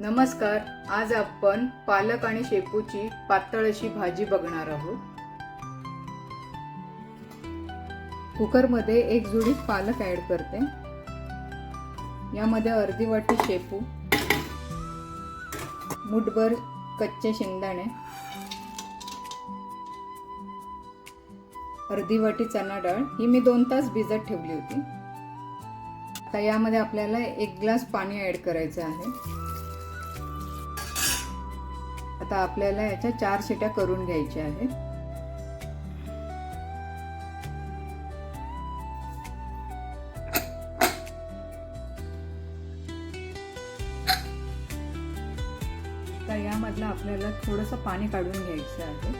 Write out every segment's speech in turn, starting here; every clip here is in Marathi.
नमस्कार आज आपण पालक आणि शेपूची पातळ अशी भाजी बघणार आहोत. कुकरमध्ये एक जुडी पालक ॲड करते. यामध्ये अर्धी वाटी शेपू मुठभर कच्चे शेंगदाणे अर्धी वाटी चणा डाळ ही मी दोन तास भिजत ठेवली होती. आता यामध्ये आपल्याला एक ग्लास पाणी ॲड करायचं आहे. आता आपल्याला याच्या चार शिट्या करून घ्यायच्या आहेत. तर यामधलं आपल्याला थोडंसं पाणी काढून घ्यायचं आहे.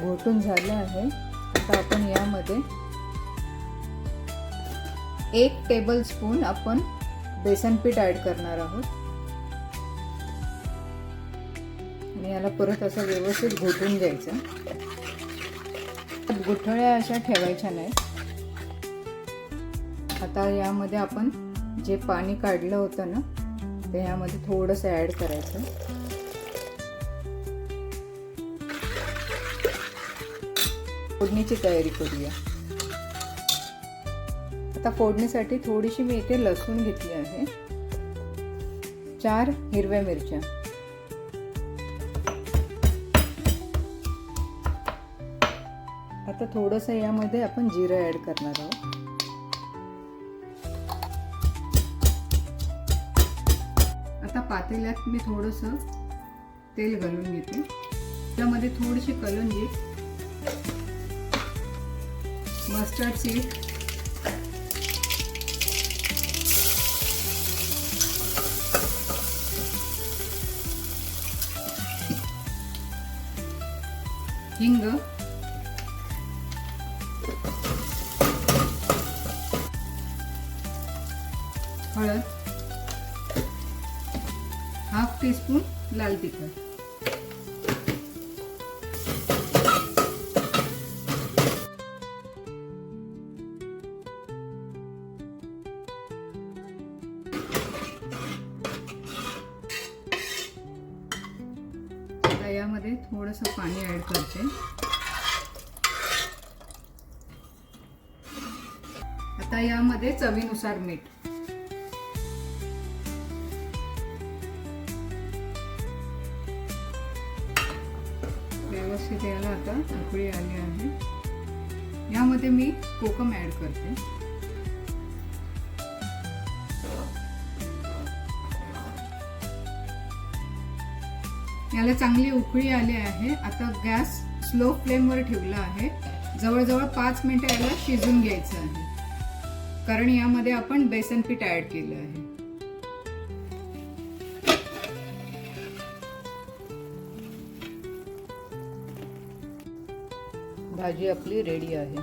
घोटून झालं आहे. आता आपण यामध्ये एक टेबल स्पून आपण बेसन पीठ ऍड करणार आहोत. आणि याला परत असं व्यवस्थित घोटून घ्यायचं. गुठळ्या अशा ठेवायच्या नाहीत. आता यामध्ये आपण जे पाणी काढलं होतं ना ते यामध्ये थोडंसं ऍड करायचं. फोडणीची तयारी करूया. आता फोडणीसाठी थोडीशी मी इथे लसूण घेतली आहे. चार हिरव्या मिरच्या. आता थोडंसं यामध्ये आपण जिरं ऍड करणार आहोत. आता पातेल्यात मी थोडंसं तेल घालून घेते. त्यामध्ये थोडीशी कलंजी मस्टर्ड सीड हिंग हळद हाफ टीस्पून लाल तिखट आता यामध्ये थोडंसं पाणी ऍड करते. आता यामध्ये चवीनुसार मीठ. व्यवस्थित याला आता उकळी आली आहे. यामध्ये मी कोकम ॲड करते. याला चांगली उकळी आली आहे. आता गॅस स्लो फ्लेमवर ठेवला आहे. जवळजवळ पाच मिनटं याला शिजून घ्यायचं आहे. कारण यामध्ये आपण बेसन पीठ ॲड केलं आहे. भाजी आपली रेडी आहे.